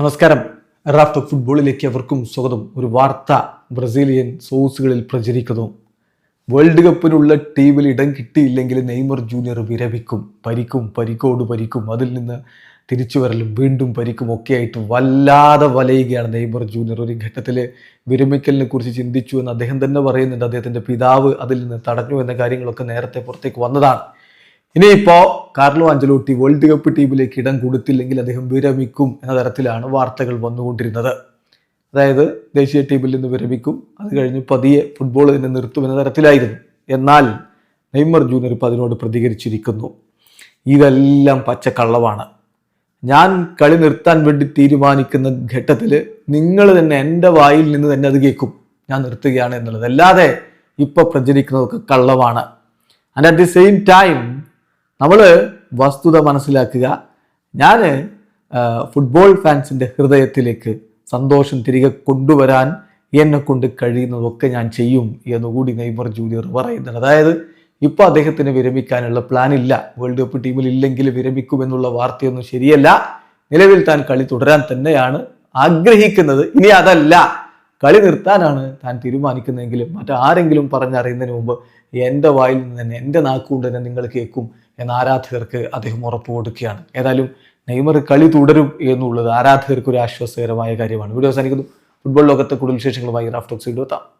നമസ്കാരം. റാഫ്റ്റ് ഫുട്ബോളിലേക്ക് അവർക്കും സ്വാഗതം. ഒരു വാർത്ത ബ്രസീലിയൻ സോഴ്സുകളിൽ പ്രചരിക്കുന്നു. വേൾഡ് കപ്പിനുള്ള ടീമിൽ ഇടം കിട്ടിയില്ലെങ്കിൽ നെയ്മർ ജൂനിയർ വിരമിക്കും. പരിക്കും പരിക്കോട് പരിക്കും. അതിൽ നിന്ന് തിരിച്ചു വരലും വീണ്ടും പരിക്കും ഒക്കെ ആയിട്ട് വല്ലാതെ വലയുകയാണ് നെയ്മർ ജൂനിയർ. ഒരു ഘട്ടത്തിൽ വിരമിക്കലിനെ കുറിച്ച് ചിന്തിച്ചു എന്ന് അദ്ദേഹം തന്നെ പറയുന്നുണ്ട്. അദ്ദേഹത്തിന്റെ പിതാവ് അതിൽ നിന്ന് തടഞ്ഞു എന്ന കാര്യങ്ങളൊക്കെ നേരത്തെ പുറത്തേക്ക് വന്നതാണ്. ഇനിയിപ്പോ കാർലോ അഞ്ചലോട്ടി വേൾഡ് കപ്പ് ടീമിലേക്ക് ഇടം കൊടുത്തില്ലെങ്കിൽ അദ്ദേഹം വിരമിക്കും എന്ന തരത്തിലാണ് വാർത്തകൾ വന്നുകൊണ്ടിരുന്നത്. അതായത് ദേശീയ ടീമിൽ നിന്ന് വിരമിക്കും അത് കഴിഞ്ഞ് പതിയെ ഫുട്ബോൾ തന്നെ നിർത്തും എന്ന തരത്തിലായിരുന്നു. എന്നാൽ നെയ്മർ ജൂനിയർ ഇപ്പം അതിനോട് പ്രതികരിച്ചിരിക്കുന്നു. ഇതെല്ലാം പച്ചക്കള്ളമാണ് ഞാൻ കളി നിർത്താൻ വേണ്ടി തീരുമാനിക്കുന്ന ഘട്ടത്തിൽ നിങ്ങൾ തന്നെ എന്റെ വായിൽ നിന്ന് തന്നെ അത് കേൾക്കും. ഞാൻ നിർത്തുകയാണ് എന്നുള്ളത്. അല്ലാതെ ഇപ്പോൾ പ്രചരിക്കുന്നതൊക്കെ കള്ളമാണ് and at the same time നമ്മൾ വസ്തുത മനസ്സിലാക്കുക. ഞാൻ ഫുട്ബോൾ ഫാൻസിന്റെ ഹൃദയത്തിലേക്ക് സന്തോഷം തിരികെ കൊണ്ടുവരാൻ എന്നെ കൊണ്ട് കഴിയുന്നതൊക്കെ ഞാൻ ചെയ്യും എന്നുകൂടി നെയ്മർ ജൂനിയർ പറയുന്നുണ്ട്. അതായത് ഇപ്പോൾ അദ്ദേഹത്തിന് വിരമിക്കാനുള്ള പ്ലാൻ ഇല്ല. വേൾഡ് കപ്പ് ടീമിൽ ഇല്ലെങ്കിൽ വിരമിക്കുമെന്നുള്ള വാർത്തയൊന്നും ശരിയല്ല. നിലവിൽ താൻ കളി തുടരാൻ തന്നെയാണ് ആഗ്രഹിക്കുന്നത്. ഇനി അതല്ല. കളി നിർത്താനാണ് താൻ തീരുമാനിക്കുന്നതെങ്കിലും മറ്റാരെങ്കിലും പറഞ്ഞറിയുന്നതിന് മുമ്പ് എന്റെ വായിൽ നിന്ന് തന്നെ എന്റെ നാക്കുകൊണ്ട് തന്നെ നിങ്ങൾ കേൾക്കും എന്ന് ആരാധകർക്ക് അദ്ദേഹം ഉറപ്പ് കൊടുക്കുകയാണ്. ഏതായാലും നെയ്മർ കളി തുടരും എന്നുള്ളത് ആരാധകർക്ക് ഒരു ആശ്വാസകരമായ കാര്യമാണ്. വീഡിയോ അവസാനിക്കുന്നു. ഫുട്ബോൾ ലോകത്തെ കൂടുതൽ വിശേഷങ്ങളുമായി റാഫ്റ്റോക്സ് വീഡിയോ എത്താം.